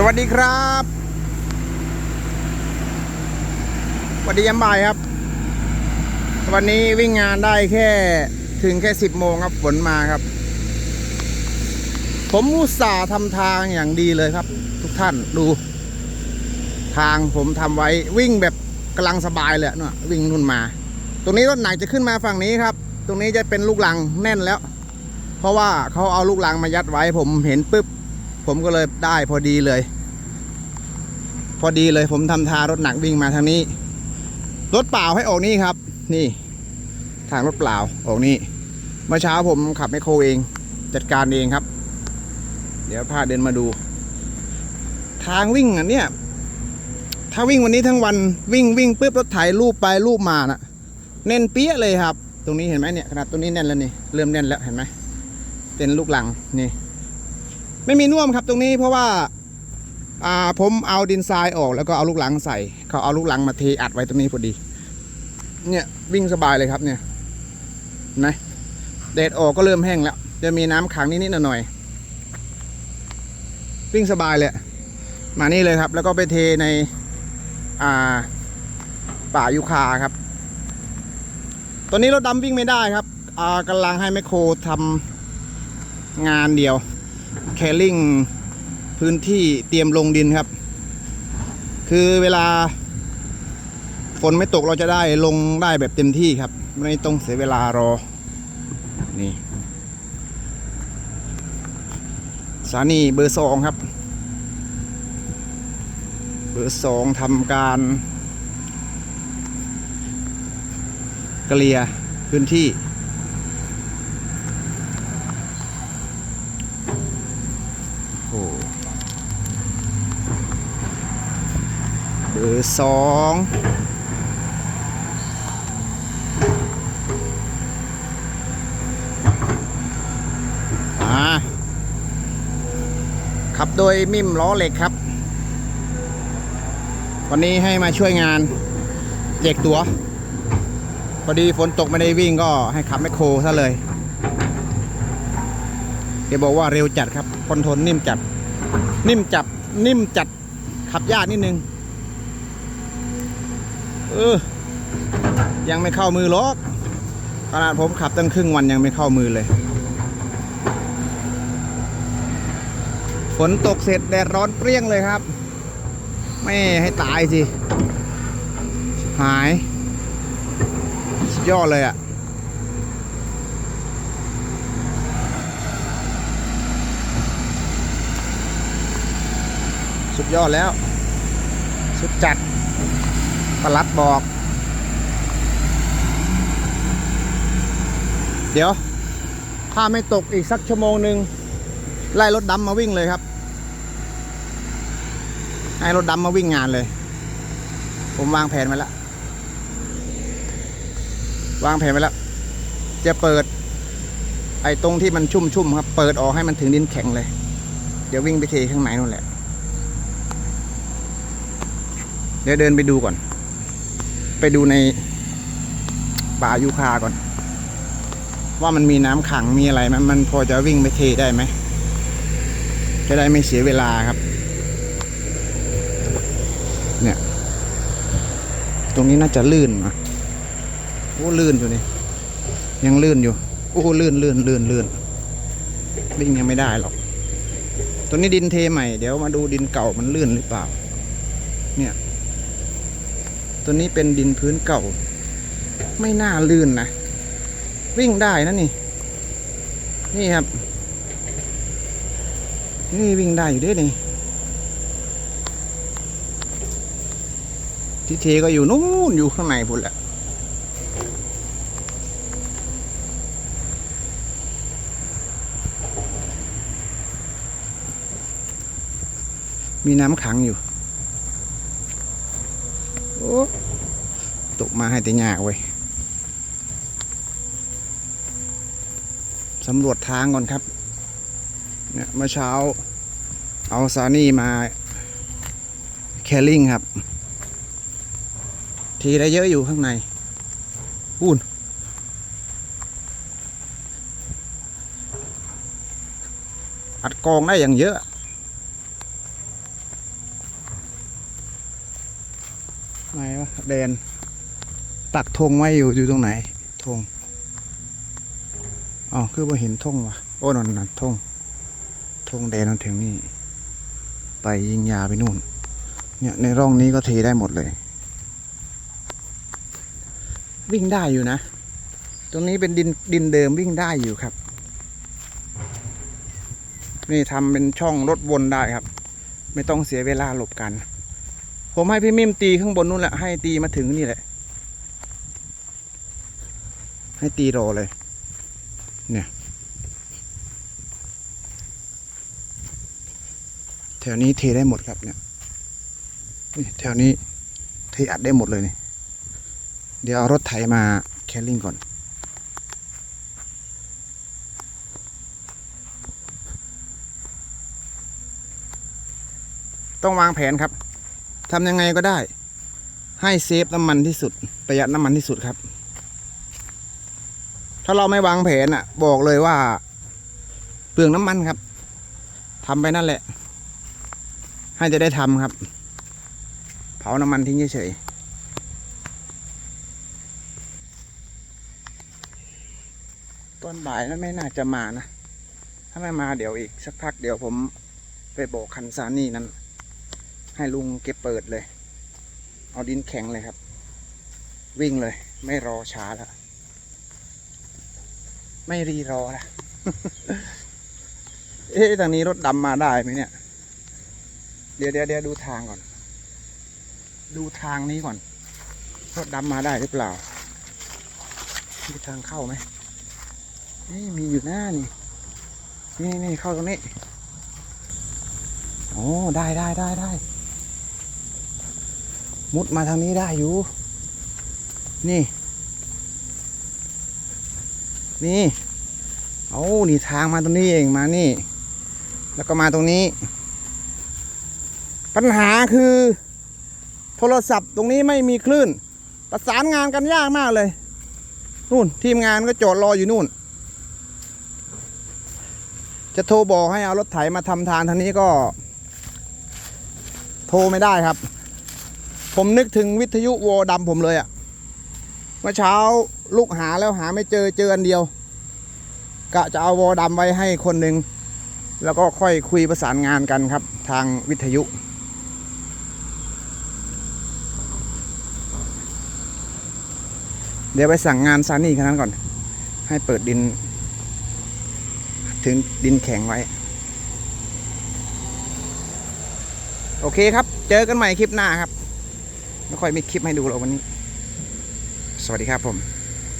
สวัสดีครับสวัสดียามบ่ายครับ วันนี้วิ่งงานได้แค่ถึงแค่สิบโมงครับฝนมาครับ ผมอุตส่าห์ทำทางอย่างดีเลยครับ ทุกท่านดู ทางผมทำไว้วิ่งแบบกำลังสบายเลยเนาะวิ่งนุ่นมา ตรงนี้รถหนักจะขึ้นมาฝั่งนี้ครับ ตรงนี้จะเป็นลูกลังแน่นแล้ว เพราะว่าเขาเอาลูกลังมายัดไว้ผมเห็นปุ๊บ ผมก็เลยได้พอดีเลย พอดีเลยผมทำทารถหนักวิ่งมาทางนี้ รถเปล่าให้ออกนี่ครับ นี่ ทางรถเปล่าออกนี่เมื่อเช้าผมขับไมโครเอง จัดการเองครับ เดี๋ยวพาเดินมาดู ทางวิ่งอันเนี้ยถ้าวิ่งวันนี้ทั้งวันวิ่งวิ่งปุ๊บรถถ่ายรูปไปรูปมาน่ะแน่นเปี้ยเลยครับ ตรงนี้เห็นไหมเนี่ยขนาดตรงนี้แน่นแล้วนี่เริ่มแน่นแล้วเห็นไหมเป็นลูกหลังนี่ ไม่มีน่วมครับตรงนี้เพราะว่าอ่าผมเอาดินทรายออกแล้วก็เอาลูกหลังใส่ เขาเอาลูกหลังมาเทอัดไว้ตรงนี้พอดี เนี่ยวิ่งสบายเลยครับเนี่ยเห็นไหมแดดออกก็เริ่มแห้งแล้ว จะมีน้ำขังนิดๆหน่อยๆวิ่งสบายเลยมานี่เลยครับ แล้วก็ไปเทในอ่าป่ายูคาครับ ตอนนี้รถดำวิ่งไม่ได้ครับอ่ากำลังให้แมคโครทำงานเดียว แคลริ่งพื้นที่เตรียมลงดินครับ คือเวลา ฝนไม่ตกเราจะได้ลงได้แบบเต็มที่ครับ ไม่ต้องเสียเวลารอ นี่สถานีเบอร์สองครับ เบอร์สองทำการเกลี่ยพื้นที่ เบอสองขับโดยมิมล้อเหล็กครับ วันนี้ให้มาช่วยงานแจกตัว พอดีฝนตกไม่ได้วิ่งก็ให้ขับแมคโครซะเลยแกบอกว่าเร็วจัดครับคอนโทรลนิ่มจัด นิ่มจับนิ่มจัดขับยากนิดนึง เออ ยังไม่เข้ามือหรอกขนาดผมขับตั้งครึ่งวันยังไม่เข้ามือเลย ฝนตกเสร็จแดดร้อนเปรี้ยงเลยครับ ไม่ให้ตายสิหายสุดยอดเลยอะ่ะสุดยอดแล้ว สุดจัด ประลัดบอก เดี๋ยว ถ้าไม่ตกอีกสักชั่วโมงหนึ่งไล่รถดำมาวิ่งเลยครับให้รถดำมาวิ่งงานเลย ผมวางแผนไว้แล้ว วางแผนไว้แล้ว จะเปิด ไอ้ตรงที่มันชุ่มๆครับ เปิดออกให้มันถึงดินแข็งเลย เดี๋ยววิ่งไปเทข้างในนู่นแหละ เดี๋ยวเดินไปดูก่อน ไปดูในป่ายูคาก่อน ว่ามันมีน้ำขังมีอะไรมันมันพอจะวิ่งไปเทได้ไหมจะได้ไม่เสียเวลาครับ เนี่ย ตรงนี้น่าจะลื่นนะโอ้ลื่นอยู่นี่ยังลื่นอยู่ โอ้ลื่นลื่นลื่นลื่นวิ่งยังไม่ได้หรอกตัวนี้ดินเทใหม่ เดี๋ยวมาดูดินเก่ามันลื่นหรือเปล่า เนี่ย ตัวนี้เป็นดินพื้นเก่า ไม่น่าลื่นนะ วิ่งได้นะนี่ นี่ครับ นี่วิ่งได้อยู่ด้วยนี่ทีเทก็อยู่นู้นอยู่ข้างในพุ่นแหละมีน้ำขังอยู่ ตกมาให้แต่ยากเว้ยสำรวจทางก่อนครับ เนี่ยเมื่อเช้า เอาซานี่มาแคลริงครับ ทีได้เยอะอยู่ข้างในพูนอัดกองได้อย่างเยอะ ไหน วะแดน ปักธงไว้อยู่อยู่ตรงไหนธงอ๋อคือว่าเห็นธงวะโอ้นั่นนันธงธงแดนมันถึงนี่ ไปยิงยาไปนู่น เนี่ยในร่องนี้ก็เทได้หมดเลย วิ่งได้อยู่นะ ตรงนี้เป็นดินดินเดิมวิ่งได้อยู่ครับ นี่ทำเป็นช่องรถวนได้ครับ ไม่ต้องเสียเวลาหลบกัน ผมให้พี่มิมตีข้างบนนู่นแหละให้ตีมาถึงนี่แหละ ให้ตีรอเลย เนี่ย แถวนี้เทได้หมดครับเนี่ยนี่แถวนี้เทอัดได้หมดเลยนี่เดี๋ยวเอารถไถมาแคลริ่งก่อนต้องวางแผนครับ ทำยังไงก็ได้ ให้เซฟน้ำมันที่สุด ประหยัดน้ำมันที่สุดครับ ถ้าเราไม่วางแผนอะ บอกเลยว่า เปลืองน้ำมันครับทำไปนั่นแหละ ให้จะได้ทำครับ เผาน้ำมันทิ้งเฉยๆตอนบ่ายนั้นไม่น่าจะมานะ ถ้าไม่มาเดี๋ยวอีกสักพักเดี๋ยวผมไปบอกคันซานี่นั้น ให้ลุงเก็บเปิดเลย เอาดินแข็งเลยครับ วิ่งเลย ไม่รอช้าแล้วไม่รีรอละเอ๊ะทางนี้รถดำมาได้ไหมเนี่ย เดี๋ยวเดี๋ยวเดี๋ยวดูทางก่อน ดูทางนี้ก่อน รถดำมาได้หรือเปล่ามีทางเข้าไหมนี่มีอยู่หน้านี่ นี่นี่เข้าตรงนี้ โอ้ ได้ได้ได้ได้ มุดมาทางนี้ได้อยู่ นี่ นี่เอานี่ทางมาตรงนี้เองมานี่ แล้วก็มาตรงนี้ ปัญหาคือ โทรศัพท์ตรงนี้ไม่มีคลื่น ประสานงานกันยากมากเลย นู่นทีมงานก็จอดรออยู่นู่น จะโทรบอกให้เอารถไถมาทำทางทางนี้ก็ โทรไม่ได้ครับ ผมนึกถึงวิทยุวอดำผมเลยอะเมื่อเช้าลูกหาแล้วหาไม่เจอเจออันเดียว กะจะเอาวอดำไว้ให้คนหนึ่งแล้วก็ค่อยคุยประสานงานกันครับ ทางวิทยุเดี๋ยวไปสั่งงานซานี่แค่นั้นก่อน ให้เปิดดิน ถึงดินแข็งไว้ โอเคครับ เจอกันใหม่คลิปหน้าครับ ไม่ค่อยมีคลิปให้ดูหรอกวันนี้ สวัสดีครับผม